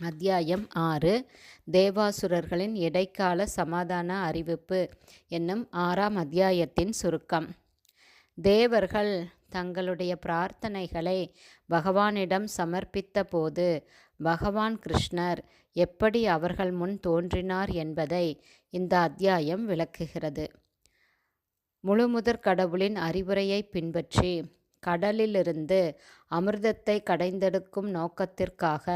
அத்தியாயம் ஆறு தேவாசுரர்களின் இடைக்கால சமாதான அறிவிப்பு என்னும் ஆறாம் அத்தியாயத்தின் சுருக்கம். தேவர்கள் தங்களுடைய பிரார்த்தனைகளை பகவானிடம் சமர்ப்பித்த போது பகவான் கிருஷ்ணர் எப்படி அவர்கள் முன் தோன்றினார் என்பதை இந்த அத்தியாயம் விளக்குகிறது. முழுமுதற் கடவுளின் அறிவுரையை பின்பற்றி கடலிலிருந்து அமிர்தத்தை கடைந்தெடுக்கும் நோக்கத்திற்காக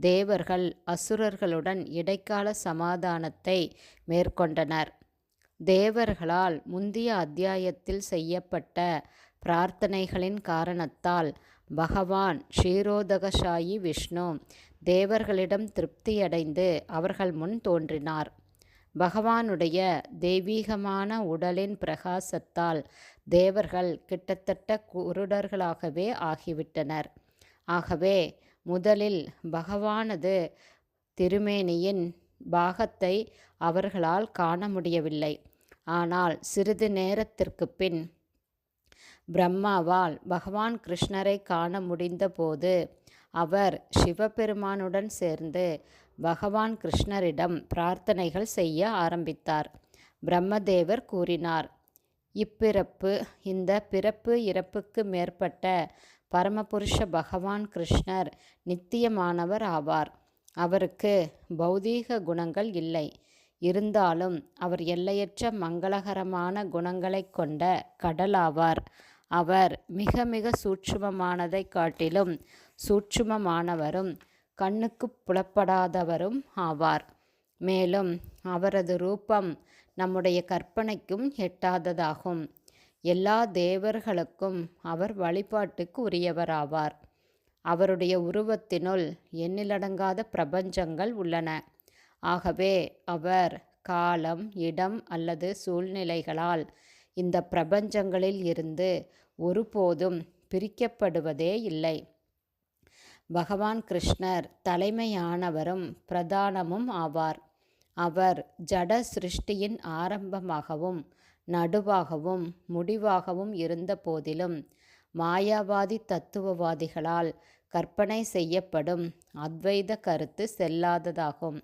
தேவர்கள் அசுரர்களுடன் இடைக்கால சமாதானத்தை மேற்கொண்டனர். தேவர்களால் முந்திய அத்தியாயத்தில் செய்யப்பட்ட பிரார்த்தனைகளின் காரணத்தால் பகவான் ஷீரோதகசாயி விஷ்ணு தேவர்களிடம் திருப்தியடைந்து அவர்கள் முன் தோன்றினார். பகவானுடைய தெய்வீகமான உடலின் பிரகாசத்தால் தேவர்கள் கிட்டத்தட்ட குருடர்களாகவே ஆகிவிட்டனர். ஆகவே முதலில் பகவானது திருமேனியின் பாகத்தை அவர்களால் காண முடியவில்லை. ஆனால் சிறிது நேரத்திற்கு பின் பிரம்மாவால் பகவான் கிருஷ்ணரை காண முடிந்தபோது அவர் சிவபெருமானுடன் சேர்ந்து பகவான் கிருஷ்ணரிடம் பிரார்த்தனைகள் செய்ய ஆரம்பித்தார். பிரம்மதேவர் கூறினார் இப்பிறப்பு இந்த பிறப்பு இறப்புக்கு மேற்பட்ட பரமபுருஷ பகவான் கிருஷ்ணர் நித்தியமானவர் ஆவார். அவருக்கு பௌதீக குணங்கள் இல்லை. இருந்தாலும் அவர் எல்லையற்ற மங்களகரமான குணங்களை கொண்ட கடலாவார். அவர் மிக மிக சூட்சுமமானதை காட்டிலும் சூட்சுமமானவரும் கண்ணுக்கு புலப்படாதவரும் ஆவார். மேலும் அவரது ரூபம் நம்முடைய கற்பனைக்கும் எட்டாததாகும். எல்லா தேவர்களுக்கும் அவர் வழிபாட்டுக்கு உரியவராவார். அவருடைய உருவத்தினுள் எண்ணிலடங்காத பிரபஞ்சங்கள் உள்ளன. ஆகவே அவர் காலம் இடம் அல்லது சூழ்நிலைகளால் இந்த பிரபஞ்சங்களில் இருந்து ஒருபோதும் பிரிக்கப்படுவதே இல்லை. பகவான் கிருஷ்ணர் தலைமையானவரும் பிரதானமும் ஆவார். அவர் ஜட சிருஷ்டியின் ஆரம்பமாகவும் நடுவாகவும் முடிவாகவும் இருந்த போதிலும் மாயாவாதி தத்துவவாதிகளால் கற்பனை செய்யப்படும் அத்வைத கருத்து செல்லாததாகும்.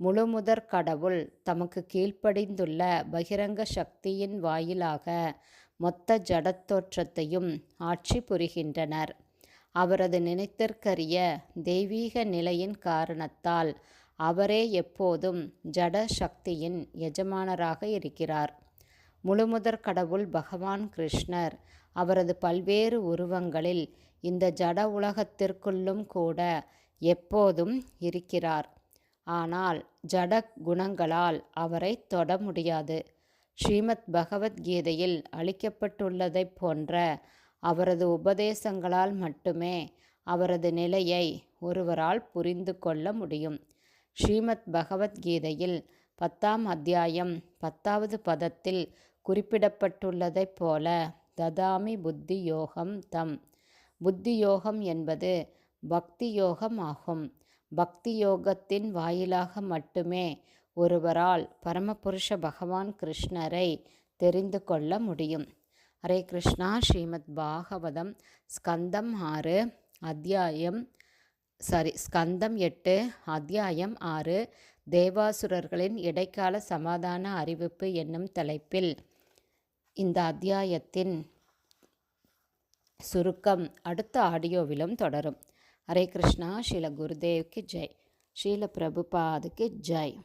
முழுமுதற் கடவுள் தமக்கு கீழ்ப்படிந்துள்ள பகிரங்க சக்தியின் வாயிலாக மொத்த ஜடத்தோற்றத்தையும் ஆட்சி புரிகின்றனர். அவரது நினைத்திற்கரிய தெய்வீக நிலையின் காரணத்தால் அவரே எப்போதும் ஜட சக்தியின் எஜமானராக இருக்கிறார். முழுமுதற் கடவுள் பகவான் கிருஷ்ணர். அவரது பல்வேறு உருவங்களில் இந்த ஜட உலகத்திற்குள்ளும் கூட எப்போதும் இருக்கிறார். ஆனால் ஜட குணங்களால் அவரை தொட முடியாது. ஸ்ரீமத் பகவத்கீதையில் அளிக்கப்பட்டுள்ளதைப் போன்ற அவரது உபதேசங்களால் மட்டுமே அவரது நிலையை ஒருவரால் புரிந்து கொள்ள முடியும். ஸ்ரீமத் பகவத்கீதையில் பத்தாம் அத்தியாயம் பத்தாவது பதத்தில் குறிப்பிடப்பட்டுள்ளதைப் போல ததாமி புத்தி யோகம் தம். புத்தி யோகம் என்பது பக்தி யோகம் ஆகும். பக்தி யோகத்தின் வாயிலாக மட்டுமே ஒருவரால் பரமபுருஷ பகவான் கிருஷ்ணரை தெரிந்து கொள்ள முடியும். ஹரே கிருஷ்ணா ஸ்ரீமத் பாகவதம் ஸ்கந்தம் ஆறு அத்தியாயம் சாரி ஸ்கந்தம் எட்டு அத்தியாயம் ஆறு தேவாசுரர்களின் இடைக்கால சமாதான அறிவிப்பு என்னும் தலைப்பில் இந்த அத்தியாயத்தின் சுருக்கம் அடுத்த ஆடியோவிலும் தொடரும். ஹரே கிருஷ்ணா ஸ்ரீல குருதேவ்க்கு ஜெய். ஸ்ரீல பிரபுபாதுக்கு ஜெய்.